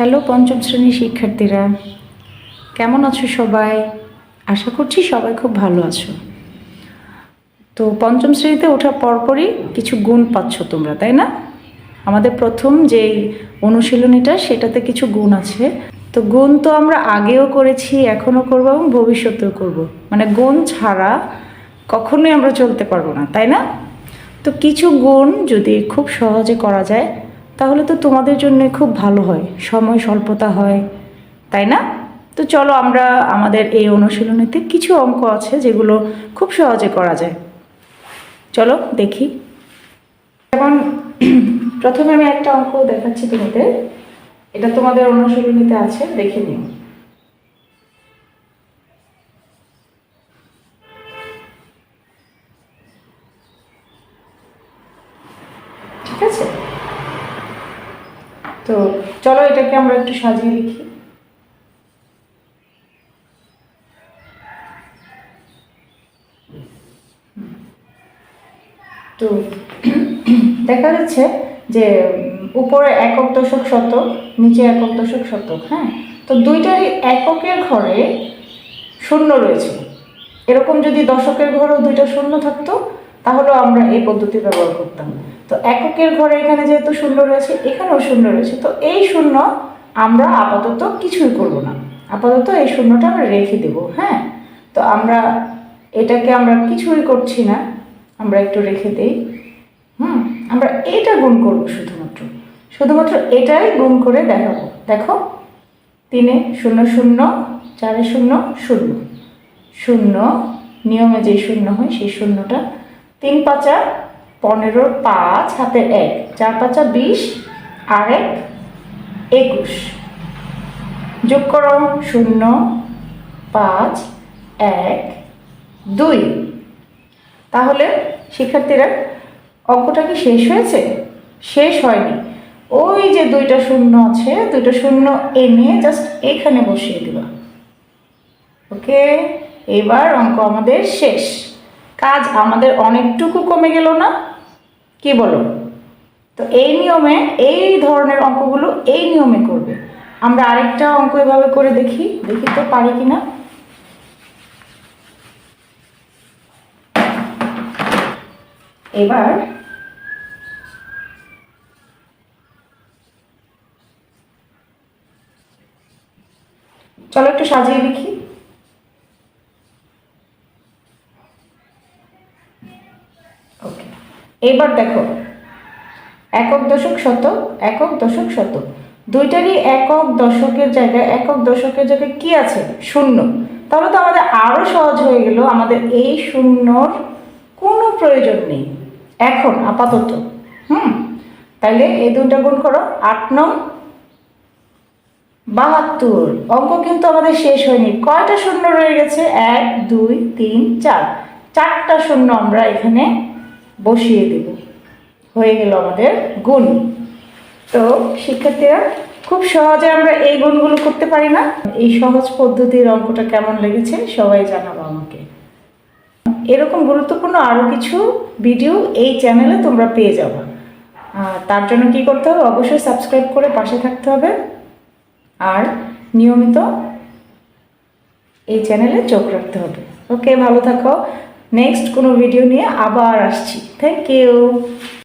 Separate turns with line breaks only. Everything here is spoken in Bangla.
হ্যালো, পঞ্চম শ্রেণির শিক্ষার্থীরা। কেমন আছো সবাই? আশা করছি সবাই খুব ভালো আছো। তো পঞ্চম শ্রেণীতে ওঠার পরপরই কিছু গুণ পাচ্ছ তোমরা, তাই না? আমাদের প্রথম যেই অনুশীলনীটা, সেটাতে কিছু গুণ আছে। তো গুণ তো আমরা আগেও করেছি, এখনও করব এবং ভবিষ্যতেও করব। মানে গুণ ছাড়া কখনোই আমরা চলতে পারব না, তাই না? তো কিছু গুণ যদি খুব সহজে করা যায় তাহলে তো তোমাদের জন্য খুব ভালো হয়। সময় স্বল্পতা হয়, তাই না? তো চলো আমরা আমাদের এই অনুশীলনীতে কিছু অঙ্ক আছে যেগুলো খুব সহজে করা যায়। চলো দেখি। যেমন, প্রথমে আমি একটা অঙ্ক দেখাচ্ছি তোমাদের। এটা তোমাদের অনুশীলনীতে আছে, দেখে নিও। ঠিক আছে? তো চলো এটাকে আমরা একটু সাজিয়ে লিখি তো দেখা যাচ্ছে যে উপরে একক দশক শতক, নিচে একক দশক শতক হ্যাঁ? তো দুইটারই এককের ঘরে শূন্য রয়েছে। এরকম যদি দশকের ঘরেও দুইটা শূন্য থাকতো তাহলেও আমরা এই পদ্ধতি ব্যবহার করতাম। তো এককের ঘরে এখানে যেহেতু শূন্য রয়েছে, এখানেও শূন্য রয়েছে। তো এই শূন্য আমরা আপাতত কিছুই করব না। আপাতত এই শূন্যটা আমরা রেখে দেব হ্যাঁ? তো আমরা এটাকে আমরা কিছুই করছি না। আমরা একটু রেখে দেই। হুম, আমরা এটা গুণ করব শুধুমাত্র। শুধুমাত্র এটাই গুণ করে দেখাবো। দেখো, তিনে শূন্য শূন্য, চারে শূন্য শূন্য। শূন্য, নিয়মে যে শূন্য হয়, সেই শূন্যটা তিন পাঁচা পনেরো পাঁচ হাতে এক। চার পাঁচা বিশ আর এক একুশ। যোগ করো, শূন্য, পাঁচ, এক, দুই। তাহলে শিক্ষার্থীরা, অঙ্কটা কি শেষ হয়েছে? শেষ হয়নি। ওই যে দুইটা শূন্য আছে, দুইটা শূন্য এনে জাস্ট এখানে বসিয়ে দিবা। ওকে, এবার অঙ্ক আমাদের শেষ। কাজ আমাদের অনেকটুকু কমে গেল না? কি বলো? তো এই নিয়মে, এই ধরনের অঙ্কগুলো এই নিয়মে করবে। আমরা আরেকটা অঙ্ক এভাবে করে দেখি দেখি তো পারি কি না এবার চলো একটু সাজিয়ে লিখি এবার দেখো, একক দশক শতক একক দশক শতক দুইটারই একক দশকের জায়গায়, একক দশকের জায়গায় কি আছে? শূন্য। তাহলে তো আমাদের আরও সহজ হয়ে গেল, আমাদের এই শূন্যর কোনো প্রয়োজন নেই। এখন আপাতত, হুম? তাইলে এই দুটা গুণ করো, আট নং বাহাত্তর। অঙ্ক কিন্তু আমাদের শেষ হয়নি। কয়টা শূন্য রয়ে গেছে? এক, দুই, তিন, চার। চারটা শূন্য আমরা এখানে বসিয়ে দেব। হয়ে গেল আমাদের গুণ। তো শিক্ষার্থীরা, খুব সহজে আমরা এই গুণগুলো করতে পারি না। এই সহজ পদ্ধতির অঙ্কটা কেমন লেগেছে সবাই জানাব আমাকে। এরকম গুরুত্বপূর্ণ আরও কিছু ভিডিও এই চ্যানেলে তোমরা পেয়ে যাবে। তার জন্য কি করতে হবে? অবশ্যই সাবস্ক্রাইব করে পাশে থাকতে হবে। আর নিয়মিত এই চ্যানেলে চোখ রাখতে হবে। ওকে ভালো থাকো। নেক্সট কোনো ভিডিও নিয়ে আবার আসছি। Thank you